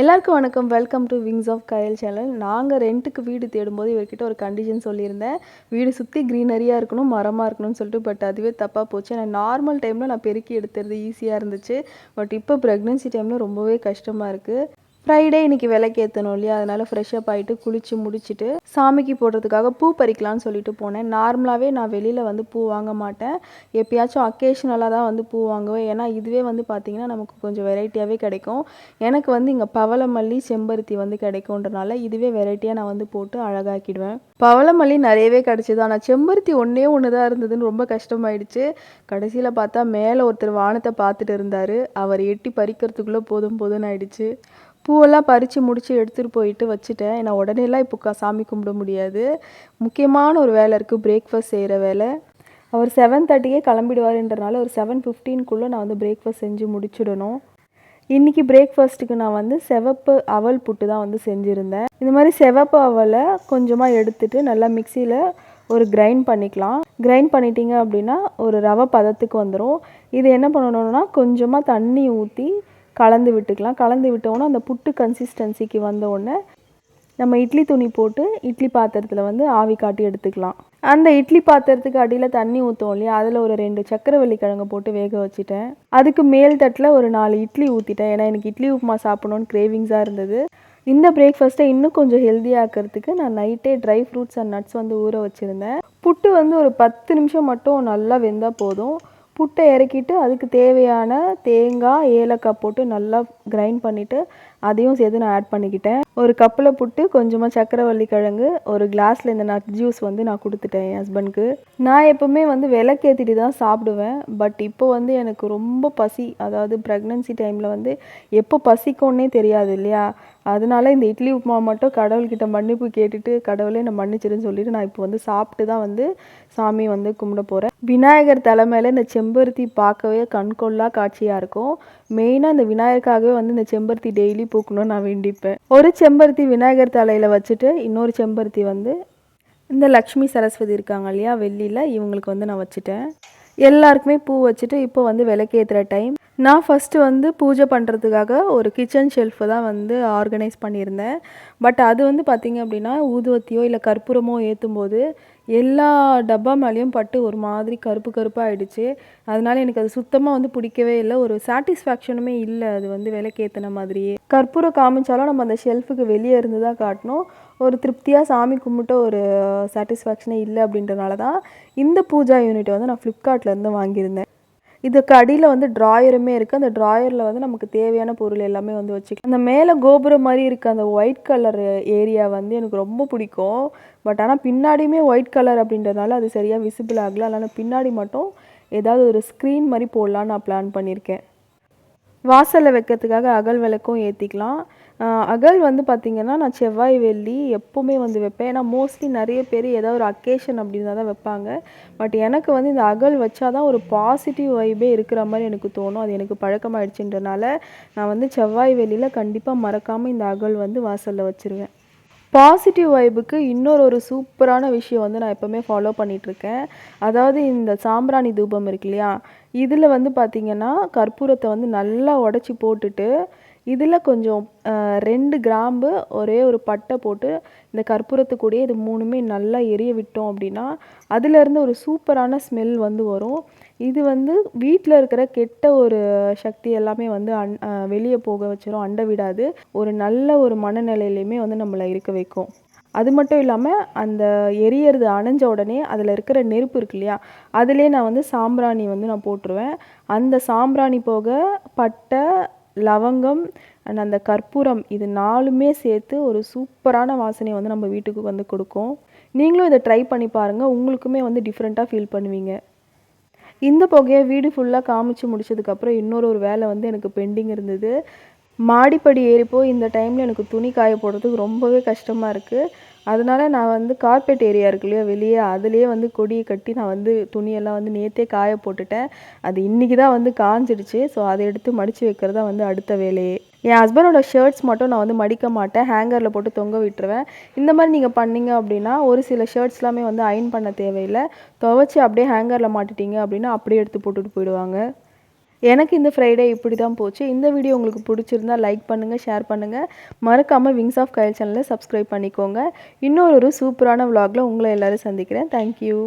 எல்லாருக்கும் வணக்கம். Welcome to wings of Kayal channel நாங்கள் ரெண்ட்டுக்கு வீடு தேடும்போது இவர்கிட்ட ஒரு கண்டிஷன் சொல்லியிருந்தேன். வீடு சுற்றி க்ரீனரியாக இருக்கணும் மரமாக இருக்கணும்னு சொல்லிட்டு பட் அதுவே தப்பாக போச்சு. நான் நார்மல் டைமில் நான் பெருக்கி எடுத்துறது ஈஸியாக இருந்துச்சு. பட் இப்போ ப்ரெக்னென்சி டைமில் ரொம்பவே கஷ்டமாக இருக்குது ஃப்ரைடே இன்னைக்கு விலைக்கு ஏற்றணும் இல்லையா? அதனால் ஃப்ரெஷ்ஷப் ஆகிட்டு குளித்து முடிச்சுட்டு சாமிக்கு போடுறதுக்காக பூ பறிக்கலாம்னு சொல்லிட்டு போனேன். நார்மலாகவே நான் வெளியில் வந்து பூ வாங்க மாட்டேன். எப்பயாச்சும் அக்கேஷ்னலாக தான் வந்து பூ வாங்குவேன். ஏன்னா இதுவே வந்து பார்த்திங்கன்னா நமக்கு கொஞ்சம் வெரைட்டியாகவே கிடைக்கும். எனக்கு வந்து இங்கே பவளமல்லி செம்பருத்தி வந்து கிடைக்கும்ன்றனால இதுவே வெரைட்டியாக நான் வந்து போட்டு அழகாக்கிடுவேன். பவளமல்லி நிறையவே கிடச்சிது. ஆனால் செம்பருத்தி ஒன்றே ஒன்று தான் இருந்ததுன்னு ரொம்ப கஷ்டமாயிடுச்சு. கடைசியில் பார்த்தா மேலே ஒருத்தர் வானத்தை பார்த்துட்டு இருந்தார். அவர் எட்டி பறிக்கிறதுக்குள்ளே போதும் போதும்னு ஆயிடுச்சு. பூவெல்லாம் பறித்து முடித்து எடுத்துகிட்டு போயிட்டு வச்சுட்டேன். ஏன்னா உடனேலாம் இப்போ க- சாமி கும்பிட முடியாது. முக்கியமான ஒரு வேலை இருக்குது பிரேக்ஃபாஸ்ட் செய்கிற வேலை. அவர் செவன் தேர்ட்டிக்கே கிளம்பிடுவாருன்றனால ஒரு செவன் ஃபிஃப்டீன்குள்ளே நான் வந்து பிரேக்ஃபாஸ்ட் செஞ்சு முடிச்சிடணும். இன்றைக்கி பிரேக்ஃபாஸ்ட்டுக்கு நான் வந்து செவப்பு அவல் புட்டு தான் வந்து செஞ்சுருந்தேன். இந்த மாதிரி செவப்பு அவலை கொஞ்சமாக எடுத்துட்டு நல்லா மிக்சியில் ஒரு கிரைண்ட் பண்ணிக்கலாம். கிரைண்ட் பண்ணிட்டீங்க அப்படின்னா ஒரு ரவை பதத்துக்கு வந்துடும் இது என்ன பண்ணணும்னா கொஞ்சமாக தண்ணி ஊற்றி கலந்து விட்டுக்கலாம். கலந்து விட்டோன்னா அந்த புட்டு கன்சிஸ்டன்சிக்கு வந்த உடனே நம்ம இட்லி துணி போட்டு இட்லி பாத்திரத்தில் வந்து ஆவி காட்டி எடுத்துக்கலாம். அந்த இட்லி பாத்திரத்துக்கு அடியில் தண்ணி ஊற்றோம் இல்லையா? அதில் ஒரு ரெண்டு சக்கரவள்ளி கிழங்கு போட்டு வேக வச்சுட்டேன். அதுக்கு மேல் தட்டில் ஒரு நாலு இட்லி ஊற்றிட்டேன் ஏன்னா எனக்கு இட்லி உப்புமா சாப்பிடணும்னு கிரேவிங்ஸாக இருந்தது. இந்த பிரேக்ஃபாஸ்ட்டை இன்னும் கொஞ்சம் ஹெல்த்தியாக்கிறதுக்கு நான் நைட்டே ட்ரை ஃப்ரூட்ஸ் அண்ட் நட்ஸ் வந்து ஊற வச்சுருந்தேன். புட்டு வந்து ஒரு பத்து நிமிஷம் மட்டும் நல்லா வெந்தால் போதும். புட்டை இறக்கிட்டு அதுக்கு தேவையான தேங்காய் ஏலக்காய் போட்டு நல்லா கிரைண்ட் பண்ணிவிட்டு அதையும் சேர்த்து நான் ஆட் பண்ணிக்கிட்டேன். ஒரு கப்பில் புட்டு கொஞ்சமாக சக்கரவள்ளி கிழங்கு ஒரு கிளாஸில் இந்த நட் ஜூஸ் வந்து நான் கொடுத்துட்டேன் என் ஹஸ்பண்ட்க்கு நான் எப்போவுமே வந்து விளக்கேற்றிட்டு தான் சாப்பிடுவேன். பட் இப்போ வந்து எனக்கு ரொம்ப பசி. அதாவது ப்ரெக்னன்சி டைமில் வந்து எப்போ பசிக்கும்னே தெரியாது இல்லையா? அதனால இந்த இட்லி உப்புமா மட்டும் கடவுள்கிட்ட மன்னிப்பு கேட்டுட்டு கடவுளே நான் மன்னிச்சிருன்னு சொல்லிட்டு நான் இப்போ வந்து சாப்பிட்டு தான் வந்து சாமி வந்து கும்பிட போகிறேன் விநாயகர் தலைமையில் இந்த செம்பருத்தி பார்க்கவே கண்கொள்ளா காட்சியாக இருக்கும். மெயினாக இந்த விநாயகருக்காகவே வந்து இந்த செம்பருத்தி டெய்லி பூக்கணும்னு நான் வேண்டிப்பேன். ஒரு செம்பருத்தி விநாயகர் தலையில் வச்சுட்டு இன்னொரு செம்பருத்தி வந்து இந்த லக்ஷ்மி சரஸ்வதி இருக்காங்க இல்லையா வெள்ளியில் இவங்களுக்கு வந்து நான் வச்சுட்டேன். எல்லாருக்குமே பூ வச்சுட்டு இப்போ வந்து விளக்கேற்றுற டைம் நான் ஃபஸ்ட்டு வந்து பூஜை பண்ணுறதுக்காக ஒரு கிச்சன் ஷெல்ஃபு தான் வந்து ஆர்கனைஸ் பண்ணியிருந்தேன். பட் அது வந்து பார்த்திங்க அப்படின்னா ஊதுவத்தியோ இல்லை கற்பூரமோ ஏற்றும் போது எல்லா டப்பா மேலேயும் பட்டு ஒரு மாதிரி கருப்பு கருப்பாக ஆகிடுச்சு அதனால எனக்கு அது சுத்தமாக வந்து பிடிக்கவே இல்லை. ஒரு சாட்டிஸ்ஃபேக்ஷனுமே இல்லை. அது வந்து விலைக்கேற்றின மாதிரியே. கற்பூரம் காமிச்சாலும் நம்ம அந்த ஷெல்ஃபுக்கு வெளியே இருந்து தான் காட்டணும். ஒரு திருப்தியாக சாமி கும்பிட்ட ஒரு சாட்டிஸ்ஃபேக்ஷனே இல்லை அப்படின்றனால தான் இந்த பூஜா யூனிட்டை வந்து நான் ஃப்ளிப்கார்ட்லேருந்து வாங்கியிருந்தேன். இதுக்கு அடியில் வந்து ட்ராயருமே இருக்குது அந்த ட்ராயரில் வந்து நமக்கு தேவையான பொருள் எல்லாமே வந்து வச்சுக்கலாம். அந்த மேலே கோபுரம் மாதிரி இருக்க அந்த ஒயிட் கலர் ஏரியா வந்து எனக்கு ரொம்ப பிடிக்கும். பட் ஆனால் பின்னாடியுமே ஒயிட் கலர் அப்படின்றதுனால அது சரியாக விசிபிள் ஆகல. அதனால் பின்னாடி மட்டும் ஏதாவது ஒரு ஸ்க்ரீன் மாதிரி போடலான்னு நான் பிளான் பண்ணியிருக்கேன். வாசலில் வைக்கிறதுக்காக அகல் விளக்கும் ஏற்றிக்கலாம் அகல் வந்து பார்த்திங்கன்னா நான் செவ்வாய் வெள்ளி எப்போவுமே வந்து வைப்பேன். ஏன்னா மோஸ்ட்லி நிறைய பேர் ஏதாவது ஒரு அக்கேஷன் அப்படின்னு தான் வைப்பாங்க. பட் எனக்கு வந்து இந்த அகல் வச்சா தான் ஒரு பாசிட்டிவ் வைபே இருக்கிற மாதிரி எனக்கு தோணும். அது எனக்கு பழக்கமாகிடுச்சுன்றனால நான் வந்து செவ்வாய் வெள்ளியில் கண்டிப்பாக மறக்காமல் இந்த அகல் வந்து வாசலில் வச்சுருவேன். பாசிட்டிவ் வைபுக்கு இன்னொரு ஒரு சூப்பரான விஷயம் வந்து நான் எப்போவுமே ஃபாலோ பண்ணிகிட்ருக்கேன் அதாவது இந்த சாம்பிராணி தூபம் இருக்கு இல்லையா? இதில் வந்து பார்த்திங்கன்னா கற்பூரத்தை வந்து நல்லா உடச்சி போட்டுட்டு இதில் கொஞ்சம் ரெண்டு கிராம்பு ஒரே ஒரு பட்டை போட்டு இந்த கற்பூரத்து கூடயே இது மூணுமே நல்லா எரிய விட்டோம் அப்படின்னா அதிலேருந்து ஒரு சூப்பரான ஸ்மெல் வந்து வரும். இது வந்து வீட்டில் இருக்கிற கெட்ட ஒரு சக்தி எல்லாமே வந்து அன் வெளியே போக வச்சிரும் அண்ட விடாது. ஒரு நல்ல ஒரு மனநிலையிலையுமே வந்து நம்மளை இருக்க வைக்கும். அது மட்டும் இல்லாமல் அந்த எரியறது அணைஞ்ச உடனே அதில் இருக்கிற நெருப்பு இருக்கு இல்லையா அதுலேயே நான் வந்து சாம்பிராணி வந்து நான் போட்டுருவேன். அந்த சாம்பிராணி போக பட்டை லவங்கம் அண்ட் அந்த கற்பூரம் இது நாலுமே சேர்த்து ஒரு சூப்பரான வாசனை வந்து நம்ம வீட்டுக்கு வந்து கொடுக்கும். நீங்களும் இதை ட்ரை பண்ணி பாருங்கள் உங்களுக்குமே வந்து டிஃப்ரெண்ட்டாக ஃபீல் பண்ணுவீங்க. இந்த புகையை வீடு ஃபுல்லாக காமிச்சு முடிச்சதுக்கப்புறம் இன்னொரு ஒரு வேலை வந்து எனக்கு பெண்டிங் இருந்தது. மாடிப்படி ஏறிப்போ இந்த டைமில் எனக்கு துணி காய போடுறதுக்கு ரொம்பவே கஷ்டமாக இருக்குது அதனால நான் வந்து கார்பெட் ஏரியா இருக்கு இல்லையா வெளியே அதுலேயே வந்து கொடியை கட்டி நான் வந்து துணியெல்லாம் வந்து நேற்றே காய போட்டுட்டேன். அது இன்றைக்கி தான் வந்து காஞ்சிடுச்சு. ஸோ அதை எடுத்து மடித்து வைக்கிறது தான் வந்து அடுத்த வேலையே. என் ஹஸ்பண்டோட ஷர்ட்ஸ் மட்டும் நான் வந்து மடிக்க மாட்டேன். ஹேங்கரில் போட்டு தொங்க விட்டுருவேன். இந்த மாதிரி நீங்கள் பண்ணிங்க அப்படின்னா ஒரு சில ஷர்ட்ஸ்லாமே வந்து அயன் பண்ண தேவையில்லை. துவைச்சி அப்படியே ஹேங்கரில் மாட்டிட்டீங்க அப்படின்னா அப்படியே எடுத்து போட்டுட்டு போயிடுவாங்க. எனக்கு இந்த ஃப்ரைடே இப்படி தான் போச்சு. இந்த வீடியோ உங்களுக்கு பிடிச்சிருந்தா லைக் பண்ணுங்கள் ஷேர் பண்ணுங்கள் மறக்காமல் விங்ஸ் ஆஃப் கயல் சேனலை சப்ஸ்கிரைப் பண்ணிக்கோங்க. இன்னொரு ஒரு சூப்பரான விலாகில் உங்களை எல்லோரும் சந்திக்கிறேன். தேங்க்யூ